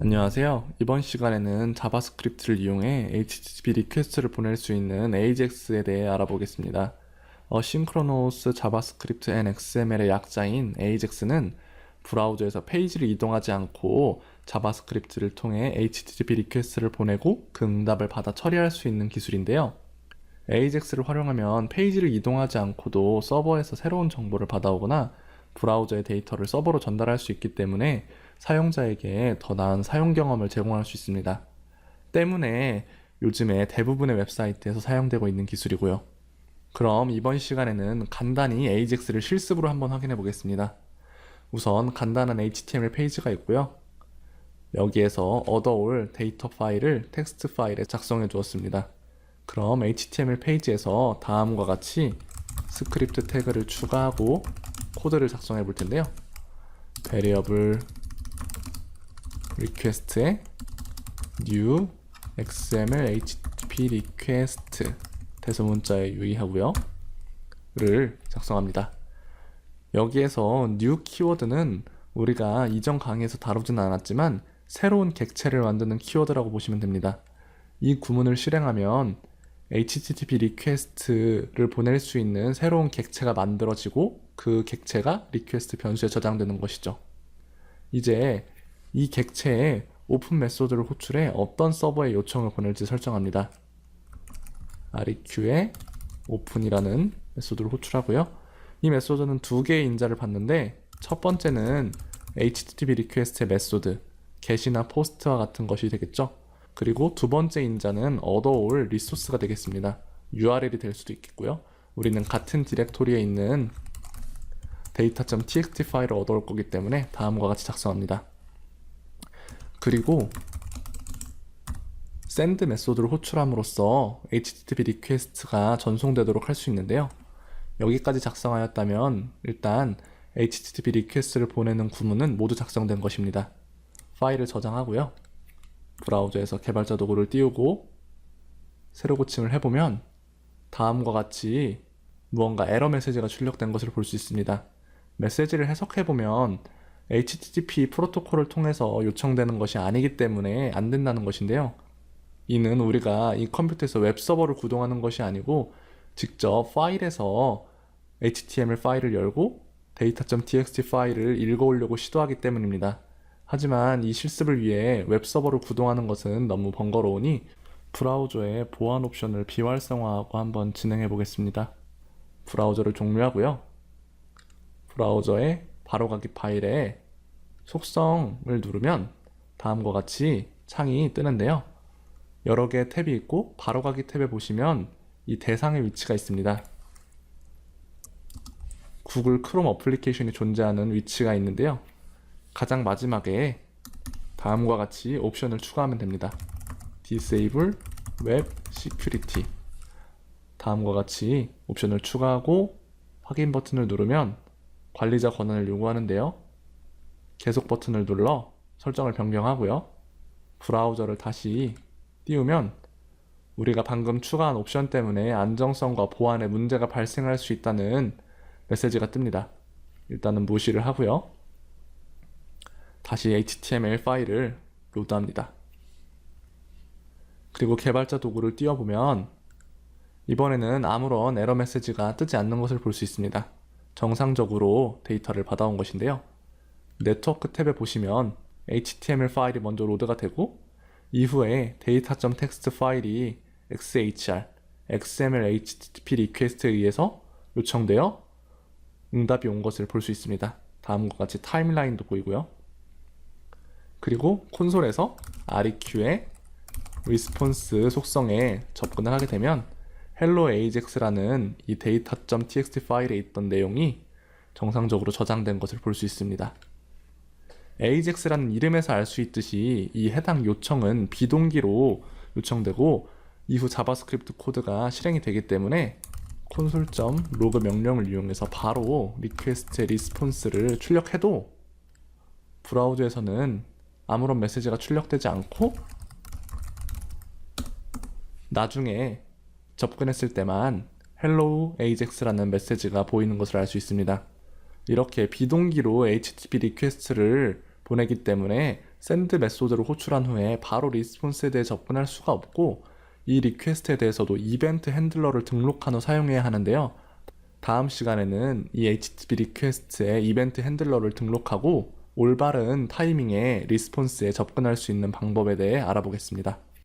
안녕하세요. 이번 시간에는 자바스크립트를 이용해 HTTP 리퀘스트를 보낼 수 있는 AJAX에 대해 알아보겠습니다. 어싱크로노스 자바스크립트 앤 XML의 약자인 AJAX는 브라우저에서 페이지를 이동하지 않고 자바스크립트를 통해 HTTP 리퀘스트를 보내고 그 응답을 받아 처리할 수 있는 기술인데요. AJAX를 활용하면 페이지를 이동하지 않고도 서버에서 새로운 정보를 받아오거나 브라우저의 데이터를 서버로 전달할 수 있기 때문에 사용자에게 더 나은 사용 경험을 제공할 수 있습니다. 때문에 요즘에 대부분의 웹사이트에서 사용되고 있는 기술이고요. 그럼 이번 시간에는 간단히 AJAX를 실습으로 한번 확인해 보겠습니다. 우선 간단한 HTML 페이지가 있고요. 여기에서 얻어올 데이터 파일을 텍스트 파일에 작성해 두었습니다. 그럼 HTML 페이지에서 다음과 같이 스크립트 태그를 추가하고 코드를 작성해 볼 텐데요. variable request에 new xml http request 대소문자에 유의하고요. 를 작성합니다. 여기에서 new 키워드는 우리가 이전 강의에서 다루지는 않았지만 새로운 객체를 만드는 키워드라고 보시면 됩니다. 이 구문을 실행하면 HTTP 리퀘스트를 보낼 수 있는 새로운 객체가 만들어지고 그 객체가 리퀘스트 변수에 저장되는 것이죠. 이제 이 객체에 오픈 메소드를 호출해 어떤 서버에 요청을 보낼지 설정합니다. req에 open이라는 메소드를 호출하고요. 이 메소드는 두 개의 인자를 받는데 첫 번째는 HTTP 리퀘스트의 메소드, get이나 post와 같은 것이 되겠죠. 그리고 두 번째 인자는 얻어올 리소스가 되겠습니다. URL이 될 수도 있겠고요. 우리는 같은 디렉토리에 있는 data.txt 파일을 얻어올 거기 때문에 다음과 같이 작성합니다. 그리고 send 메소드를 호출함으로써 HTTP 리퀘스트가 전송되도록 할 수 있는데요. 여기까지 작성하였다면 일단 HTTP 리퀘스트를 보내는 구문은 모두 작성된 것입니다. 파일을 저장하고요. 브라우저에서 개발자 도구를 띄우고 새로 고침을 해보면 다음과 같이 무언가 에러 메시지가 출력된 것을 볼 수 있습니다. 메시지를 해석해 보면 HTTP 프로토콜을 통해서 요청되는 것이 아니기 때문에 안 된다는 것인데요. 이는 우리가 이 컴퓨터에서 웹 서버를 구동하는 것이 아니고 직접 파일에서 HTML 파일을 열고 data.txt 파일을 읽어오려고 시도하기 때문입니다. 하지만 이 실습을 위해 웹 서버를 구동하는 것은 너무 번거로우니 브라우저의 보안 옵션을 비활성화하고 한번 진행해 보겠습니다. 브라우저를 종료하고요. 브라우저의 바로가기 파일에 속성을 누르면 다음과 같이 창이 뜨는데요. 여러 개의 탭이 있고 바로가기 탭에 보시면 이 대상의 위치가 있습니다. 구글 크롬 어플리케이션이 존재하는 위치가 있는데요. 가장 마지막에 다음과 같이 옵션을 추가하면 됩니다. Disable Web Security 다음과 같이 옵션을 추가하고 확인 버튼을 누르면 관리자 권한을 요구하는데요. 계속 버튼을 눌러 설정을 변경하고요. 브라우저를 다시 띄우면 우리가 방금 추가한 옵션 때문에 안정성과 보안에 문제가 발생할 수 있다는 메시지가 뜹니다. 일단은 무시를 하고요. 다시 HTML 파일을 로드합니다. 그리고 개발자 도구를 띄워보면 이번에는 아무런 에러 메시지가 뜨지 않는 것을 볼 수 있습니다. 정상적으로 데이터를 받아온 것인데요. 네트워크 탭에 보시면 HTML 파일이 먼저 로드가 되고 이후에 data.txt 파일이 XHR, XML HTTP 리퀘스트에 의해서 요청되어 응답이 온 것을 볼 수 있습니다. 다음과 같이 타임라인도 보이고요. 그리고 콘솔에서 req의 리스폰스 속성에 접근을 하게 되면 hello ajax라는 이 data.txt 파일에 있던 내용이 정상적으로 저장된 것을 볼 수 있습니다. ajax라는 이름에서 알 수 있듯이 이 해당 요청은 비동기로 요청되고 이후 자바스크립트 코드가 실행이 되기 때문에 콘솔.로그 명령을 이용해서 바로 리퀘스트의 리스폰스를 출력해도 브라우저에서는 아무런 메시지가 출력되지 않고 나중에 접근했을 때만 hello ajax라는 메시지가 보이는 것을 알 수 있습니다. 이렇게 비동기로 HTTP 리퀘스트를 보내기 때문에 샌드 메소드를 호출한 후에 바로 리스폰스에 대해 접근할 수가 없고 이 리퀘스트에 대해서도 이벤트 핸들러를 등록한 후 사용해야 하는데요. 다음 시간에는 이 HTTP 리퀘스트에 이벤트 핸들러를 등록하고 올바른 타이밍에 리스폰스에 접근할 수 있는 방법에 대해 알아보겠습니다.